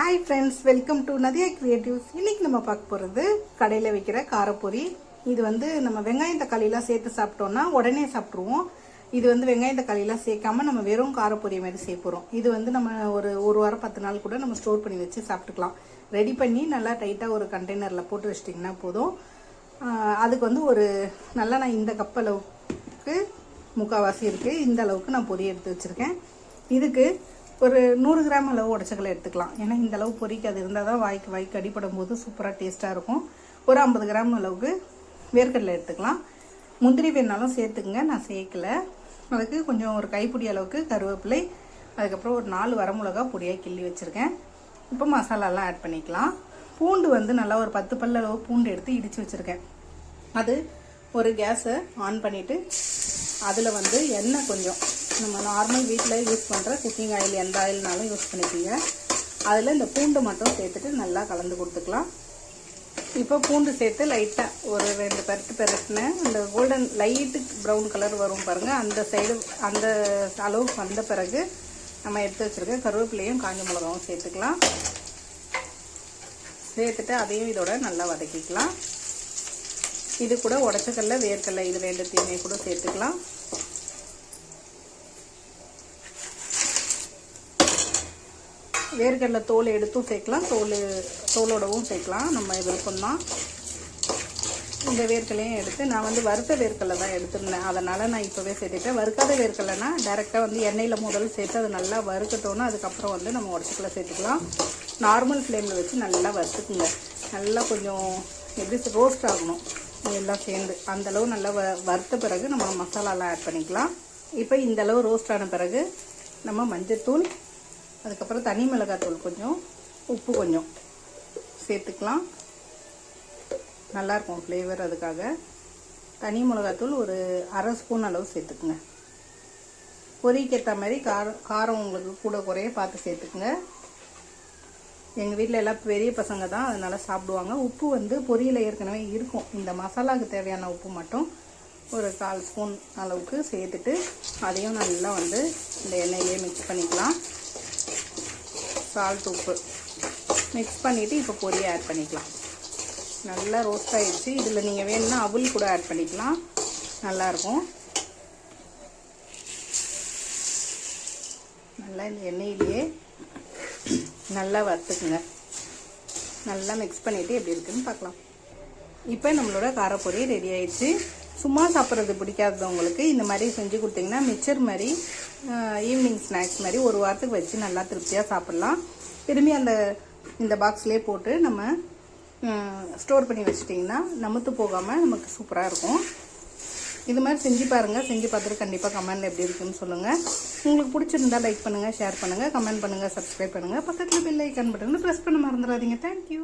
Hi friends welcome to Nadhiya Creatives இன்னைக்கு நம்ம பார்க்க போகிறது கடையில் வைக்கிற காரப்பொரி இது வந்து நம்ம வெங்காயம் தக்காளிலாம் சேர்த்து சாப்பிட்டோம்னா உடனே சாப்பிட்ருவோம் இது வந்து வெங்காயம் தக்காளிலாம் சேர்க்காம நம்ம வெறும் காரப்பொரி மாதிரி செய்ய போகிறோம் இது வந்து நம்ம ஒரு ஒரு வாரம் பத்து நாள் கூட நம்ம ஸ்டோர் பண்ணி வச்சு சாப்பிட்டுக்கலாம். ரெடி பண்ணி நல்லா டைட்டாக ஒரு கண்டெய்னரில் போட்டு வச்சிட்டிங்கன்னா போதும். அதுக்கு வந்து ஒரு நல்லா நான் இந்த கப் அளவுக்கு முக்கால்வாசி இருக்குது இந்த அளவுக்கு நான் பொரி எடுத்து வச்சுருக்கேன். இதுக்கு ஒரு நூறு கிராம் அளவு உடச்சக்கலை எடுத்துக்கலாம். ஏன்னா இந்த அளவு பொரிக்கு அது இருந்தால் தான் வாய்க்கு வாய்க்கு அடிப்படும் போது சூப்பராக டேஸ்ட்டாக இருக்கும். ஒரு ஐம்பது கிராம் அளவுக்கு வேர்க்கடலை எடுத்துக்கலாம். முந்திரி வேணாலும் சேர்த்துக்குங்க நான் சேர்க்கல. அதுக்கு கொஞ்சம் ஒரு கைப்பிடி அளவுக்கு கருவேப்பிலை அதுக்கப்புறம் ஒரு நாலு வரமிளகா பொடியாக கிள்ளி வச்சுருக்கேன். இப்போ மசாலாலாம் ஆட் பண்ணிக்கலாம். பூண்டு வந்து நல்லா ஒரு பத்து பல்ல அளவு பூண்டு எடுத்து இடித்து வச்சுருக்கேன். அது ஒரு கேஸை ஆன் பண்ணிவிட்டு அதில் வந்து எண்ணெய் கொஞ்சம் நம்ம நார்மல் வீட்டில் யூஸ் பண்ணுற குக்கிங் ஆயில் எந்த ஆயில்னாலும் யூஸ் பண்ணிக்கோங்க அதில் இந்த பூண்டு மட்டும் சேர்த்துட்டு நல்லா கலந்து கொடுத்துக்கலாம். இப்போ பூண்டு சேர்த்து லைட்டாக ஒரு ரெண்டு பருத்து பெரட்டினேன் அந்த கோல்டன் லைட்டு ப்ரௌன் கலர் வரும் பாருங்கள் அந்த சைடு அந்த அளவுக்கு வந்த பிறகு நம்ம எடுத்து வச்சுருக்க கருவேப்பிலையும் காஞ்ச மிளகாவும் சேர்த்துக்கலாம். சேர்த்துட்டு அதையும் இதோட நல்லா வதக்கிக்கலாம். இது கூட உடச்சக்கல்ல வேர்க்கடலை இது ரெண்டுத்தையுமே கூட சேர்த்துக்கலாம். வேர்க்கடலை தோல் எடுத்தும் சேர்க்கலாம். தோல் தோலோடவும் சேர்க்கலாம். நம்ம விருப்பம்தான் இந்த வேர்க்கடலையும் எடுத்து நான் வந்து வறுத்த வேர்க்கடலை தான் எடுத்திருந்தேன். அதனால் நான் இப்போவே சேர்த்துட்டேன். வறுக்காத வேர்க்கடலைனா டேரெக்டாக வந்து எண்ணெயில் முதல்ல சேர்த்து அது நல்லா வறுக்கட்டோன்னா அதுக்கப்புறம் வந்து நம்ம உடச்சிக்கல சேர்த்துக்கலாம். நார்மல் ஃப்ளேமில் வச்சு நல்லா வறுத்துக்குங்க. நல்லா கொஞ்சம் எப்படி ரோஸ்ட் ஆகணும். எல்லாம் சேர்ந்து. அந்தளவு நல்லா வ வறுத்த பிறகு நம்ம மசாலாலாம் ஆட் பண்ணிக்கலாம். இப்போ இந்த அளவு ரோஸ்ட் ஆன பிறகு நம்ம மஞ்சத்தூள் அதுக்கப்புறம் தனி மிளகாத்தூள் கொஞ்சம் உப்பு கொஞ்சம் சேர்த்துக்கலாம். நல்லாயிருக்கும் ஃப்ளேவர் அதுக்காக. தனி மிளகாத்தூள் ஒரு அரை ஸ்பூன் அளவு சேர்த்துக்குங்க. பொரிக்கேற்ற மாதிரி காரம் காரம் உங்களுக்கு கூட குறைய பார்த்து சேர்த்துக்குங்க. எங்கள் வீட்டில் எல்லாம் பெரிய பசங்க தான் அதனால் சாப்பிடுவாங்க. உப்பு வந்து பொரியில் ஏற்கனவே இருக்கும். இந்த மசாலாவுக்கு தேவையான உப்பு மட்டும் ஒரு கால் ஸ்பூன் அளவுக்கு சேர்த்துட்டு அதையும் நல்லா வந்து இந்த எண்ணெயிலே மிக்ஸ் பண்ணிக்கலாம். சால்ட் உப்பு. மிக்ஸ் பண்ணிவிட்டு இப்போ பொரிய ஆட் பண்ணிக்கலாம். நல்லா ரோஸ்ட் ஆகிடுச்சு இதில் நீங்கள் வேணும்னா அவுல் கூட ஆட் பண்ணிக்கலாம். நல்லாயிருக்கும் நல்லா இந்த எண்ணெயிலேயே நல்லா வறுத்துக்குங்க. நல்லா மிக்ஸ் பண்ணிவிட்டு எப்படி இருக்குதுன்னு பார்க்கலாம். இப்போ நம்மளோட காரப்பொரி ரெடி ஆயிடுச்சு. சும்மா சாப்பிட்றது பிடிக்காதவங்களுக்கு இந்த மாதிரி செஞ்சு கொடுத்தீங்கன்னா மிச்சர் மாதிரி ஈவினிங் ஸ்நாக்ஸ் மாதிரி ஒரு வாரத்துக்கு வச்சு நல்லா திருப்தியாக சாப்பிட்லாம். திரும்பி அந்த இந்த பாக்ஸ்லேயே போட்டு நம்ம ஸ்டோர் பண்ணி வச்சிட்டிங்கன்னா நமுத்து போகாமல் நமக்கு சூப்பராக இருக்கும். இது மாதிரி செஞ்சு பாருங்கள் செஞ்சு பார்த்துட்டு கண்டிப்பாக கமெண்டில் எப்படி இருக்குன்னு சொல்லுங்கள் உங்களுக்கு பிடிச்சிருந்தா லைக் பண்ணுங்கள் ஷேர் பண்ணுங்கள் கமெண்ட் பண்ணுங்கள் சப்ஸ்கிரைப் பண்ணுங்கள் பக்கத்தில் பெல் ஐக்கான் பட்டன் ப்ரெஸ் பண்ண மறந்துடாதீங்க. தேங்க்யூ